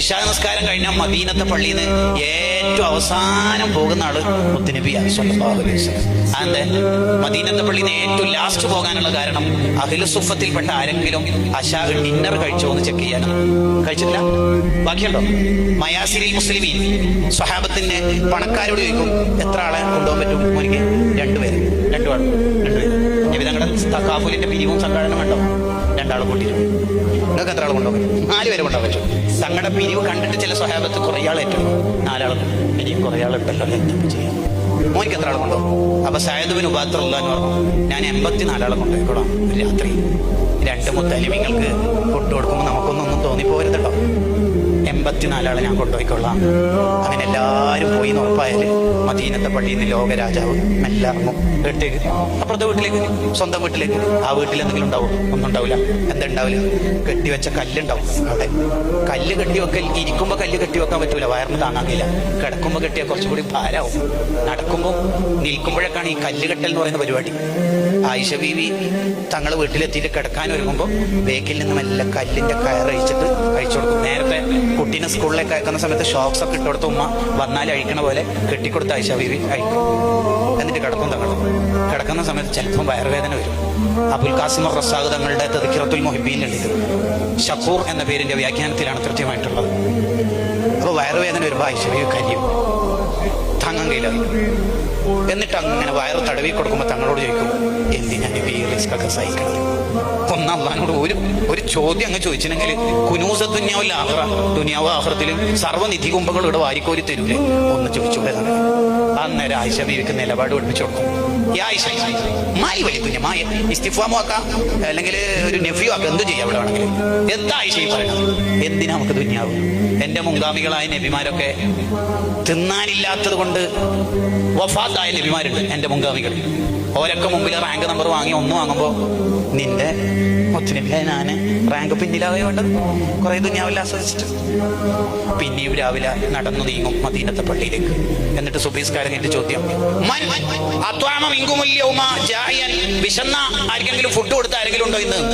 ഇഷാ നമസ്കാരം കഴിഞ്ഞാൽ മദീനത്തെ പള്ളിയിൽ നിന്ന് ഏറ്റവും അവസാനം പോകുന്ന ആൾ മുത്തുനബി അതെ മദീനത്തെ പള്ളിയിൽ നിന്ന് ഏറ്റവും ലാസ്റ്റ് പോകാനുള്ള കാരണം അഖില സുഫത്തിൽപ്പെട്ട ആരെങ്കിലും അഷാ ഡിന്നർ കഴിച്ചോ എന്ന് ചെക്ക് ചെയ്യാനും? കഴിച്ചിട്ടില്ല? ബാക്കിയുണ്ടോ? മയാസിരി മുസ്ലിമീൻ സ്വഹാബത്തിന്റെ പണക്കാരോട് ചോദിക്കും എത്ര ആളെ കൊണ്ടുപോകാൻ പറ്റും? മോനിക്ക് രണ്ടുപേര് രണ്ടുപേർ രണ്ടുപേര് ഞാൻ തങ്ങളുടെ തക്കാഫുലിന്റെ പിരിവും സംഘടന വേണ്ടോ രണ്ടാൾ കൂട്ടിയിട്ട്. നിങ്ങൾക്ക് എത്ര ആൾ കൊണ്ടുപോകും നാല് പേര് കൊണ്ടുപോകാൻ പറ്റും. തങ്ങളുടെ പിരിവ് കണ്ടിട്ട് ചില സ്വഹാബത്ത് കുറേ ഏറ്റവും നാലാൾ ഇനിയും കുറേ ആളുണ്ടല്ലോ എന്തൊക്കെ ചെയ്യാം. മോനിക്ക് എത്ര ആൾ കൊണ്ടുപോകും അപ്പൊ സായദുബിന് ഉപാത്രമുള്ള എന്ന് പറഞ്ഞു. ഞാൻ എൺപത്തിനാലാളെ കൊണ്ടുപോയിക്കോളാം ഒരു രാത്രി. രണ്ട് മുത്തലിമിങ്ങൾക്ക് ഫുഡ് കൊടുക്കുമ്പോൾ നമുക്കൊന്നും തോന്നിപ്പോരുന്നുണ്ടോ എൺപത്തിനാലാളെ ഞാൻ കൊണ്ടുപോയിക്കൊള്ളാം. അങ്ങനെ എല്ലാവരും പോയി എന്ന് മദീനത്തെ പള്ളിയിൽ നിന്ന് ലോകരാജാവ് എല്ലാവർക്കും വീട്ടിലേക്ക് അപ്പുറത്തെ വീട്ടിലേക്ക് സ്വന്തം വീട്ടിലേക്ക് ആ വീട്ടിൽ എന്തെങ്കിലും ഉണ്ടാവും? ഒന്നും ഉണ്ടാവില്ല എന്തുണ്ടാവില്ല കെട്ടിവെച്ച കല്ലുണ്ടാവും അവിടെ. കല്ല് കെട്ടിവെക്കൽ ഇരിക്കുമ്പോൾ കല്ല് കെട്ടിവെക്കാൻ പറ്റൂല. വയറിന് താങ്ങാൻ കിടക്കുമ്പോൾ കെട്ടിയാൽ കുറച്ചുകൂടി ഭാരമാവും നടക്കുമ്പോൾ നിൽക്കുമ്പോഴൊക്കെയാണ് ഈ കല്ല് കെട്ടൽ എന്ന് പറയുന്ന പരിപാടി. ആയിഷ ബീവി തങ്ങൾ വീട്ടിലെത്തിയിട്ട് കിടക്കാൻ ഒരുങ്ങുമ്പോൾ ബേക്കിൽ നിന്ന് മെല്ലെ കല്ലിന്റെ കയറഴിച്ചിട്ട് അഴിച്ചു കൊടുക്കും. നേരത്തെ കുട്ടീനെ സ്കൂളിലേക്ക് അയക്കുന്ന സമയത്ത് ഷോക്സ് ഒക്കെ ഇട്ടുകൊടുത്ത ഉമ്മ വന്നാൽ അഴിക്കണ പോലെ കെട്ടിക്കൊടുത്ത ആയിഷ ബീവി അഴിക്കും എന്നിട്ട് കിടക്കും തകളും കിടക്കുന്ന സമയത്ത് ചിലപ്പം വയറുവേദന വരും. അബുൽ കാസിം റസാഖ് തങ്ങളുടെ തെതിക്കിറത്തുൽ മൊഹിബീലുണ്ട് ഇത് ഷക്കൂർ എന്ന പേരിന്റെ വ്യാഖ്യാനത്തിലാണ് കൃത്യമായിട്ടുള്ളത്. അപ്പോൾ വയറുവേദന വരുമ്പോൾ ആയിഷ ബീവി കരിയും. താങ്ങാൻ കഴിയില്ല എന്നിട്ട് അങ്ങനെ വയറ് തടവി കൊടുക്കുമ്പോൾ തങ്ങളോട് ചോദിക്കും എന്തിനാണ് ഈ റിസ്ക് ഒക്കെ സഹിക്കണം ഒന്ന് അള്ളഹാനോട് ഒരു ഒരു ചോദ്യം അങ്ങ് ചോദിച്ചിട്ടുണ്ടെങ്കിൽ കുനൂസ ദുന്യാവില്ല ആഹ്റ ദുനിയാവ് ആഹ്റത്തിലും സർവനിധി കുംഭങ്ങൾ ഇവിടെ വാരിക്കോരി തരൂലേ. ഒന്ന് ചോദിച്ചൂടെ അന്നേരം ആയിഷ ബീവിക്ക് നിലപാട് പഠിപ്പിച്ചു കൊടുക്കും. ആയിഷ മായി വലിയ മായ. ഇസ്തിഫാമോ അല്ലെങ്കിൽ ഒരു നെഫ്യൂ ആക്കാം. എന്ത് ചെയ്യാം ഇവിടെ വേണമെങ്കിൽ എന്താ ആയിഷ എന്തിനാ നമുക്ക് ദുന്യാവ്? എന്റെ മുൻഗാമികളായ നബിമാരൊക്കെ തിന്നാനില്ലാത്തത് കൊണ്ട് വഫാത്തായ നബിമാരുണ്ട് എന്റെ മുൻഗാമികൾ. ഓരൊക്കെ മുമ്പിൽ റാങ്ക് നമ്പർ വാങ്ങി ഒന്ന് വാങ്ങുമ്പോൾ നിന്റെ മുത്തുനബിയായ ഞാൻ റാങ്ക് പിന്നിലാവേ വേണ്ടത് കുറെ ദുന്യാവില്ല ആസ്വദിച്ചിട്ട്. പിന്നെയും രാവിലെ നടന്നു നീങ്ങും മദീനത്തെ പള്ളിയിലേക്ക്. എന്നിട്ട് സുബീസ്കാരൻ എന്റെ ചോദ്യം. വിശന്ന ഫുഡ് കൊടുത്ത ആരെങ്കിലും ഉണ്ടോ ഇന്ന്?